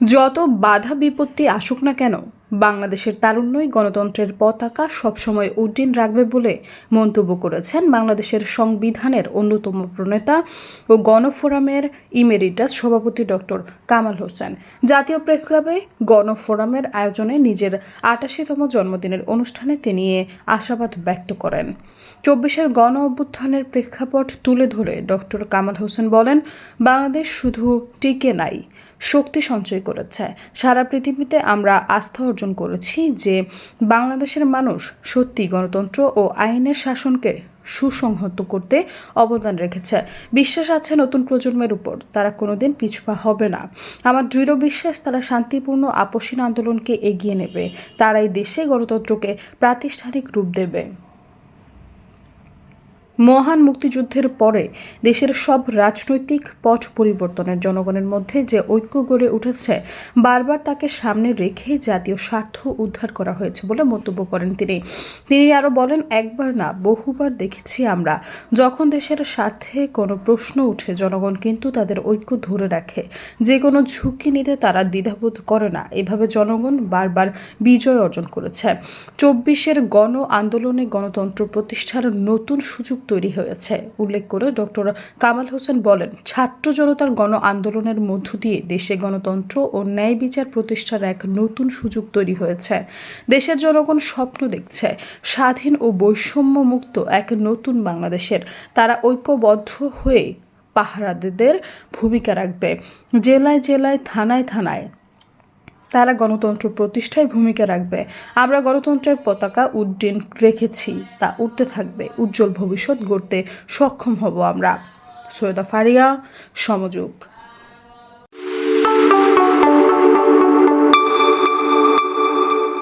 যত বাধা বিপত্তি আসুক না কেন, বাংলাদেশের তারুণ্যই গণতন্ত্রের পতাকা সবসময় উড্ডীন রাখবে বলে মন্তব্য করেছেন বাংলাদেশের সংবিধানের অন্যতম প্রণেতা ও গণফোরামের ইমেরিটাস সভাপতি ডক্টর কামাল হোসেন। জাতীয় প্রেস ক্লাবে গণফোরামের আয়োজনে নিজের আটাশিতম জন্মদিনের অনুষ্ঠানে তিনি আশাবাদ ব্যক্ত করেন। চব্বিশের গণ অভ্যুত্থানের প্রেক্ষাপট তুলে ধরে ডক্টর কামাল হোসেন বলেন, বাংলাদেশ শুধু টিকে নাই শক্তি সঞ্চয় করেছে। সারা পৃথিবীতে আমরা আস্থা অর্জন করেছি যে বাংলাদেশের মানুষ সত্যি গণতন্ত্র ও আইনের শাসনকে সুসংহত করতে অবদান রেখেছে। বিশ্বাস আছে নতুন প্রজন্মের উপর, তারা কোনোদিন পিছপা হবে না। আমার দৃঢ় বিশ্বাস, তারা শান্তিপূর্ণ আপসীন আন্দোলনকে এগিয়ে নেবে। তারাই দেশে গণতন্ত্রকে প্রাতিষ্ঠানিক রূপ দেবে। মহান মুক্তিযুদ্ধের পরে দেশের সব রাজনৈতিক পথ পরিবর্তনের জনগণের মধ্যে যে ঐক্য গড়ে উঠেছে, বারবার তাকে সামনে রেখে জাতীয় স্বার্থ উদ্ধার করা হয়েছে বলে মন্তব্য করেন তিনি। তিনি আরও বলেন, একবার না, বহুবার দেখেছি আমরা, যখন দেশের স্বার্থে কোনো প্রশ্ন উঠে জনগণ কিন্তু তাদের ঐক্য ধরে রাখে। যে কোনো ঝুঁকি নিতে তারা দ্বিধাবোধ করে না। এভাবে জনগণ বারবার বিজয় অর্জন করেছে। চব্বিশের গণ আন্দোলনে গণতন্ত্র প্রতিষ্ঠার নতুন সুযোগ তৈরি হয়েছে। উল্লেখ করে ডক্টর কামাল হোসেন বলেন, ছাত্র জনতার গণ আন্দোলনের মধ্য দিয়ে দেশে গণতন্ত্র ও ন্যায় বিচার প্রতিষ্ঠার এক নতুন সুযোগ তৈরি হয়েছে। দেশের জনগণ স্বপ্ন দেখছে স্বাধীন ও বৈষম্যমুক্ত এক নতুন বাংলাদেশের। তারা ঐক্যবদ্ধ হয়ে পাহারাদের ভূমিকা রাখবে। জেলায় জেলায়, থানায় থানায় তারা গণতন্ত্র প্রতিষ্ঠায় ভূমিকা রাখবে। আমরা গণতন্ত্রের পতাকা উড্ডীন রেখেছি, তা উঠতে থাকবে। উজ্জ্বল ভবিষ্যৎ গড়তে সক্ষম হব আমরা। সৈয়দা ফারিয়া, সমযোগ।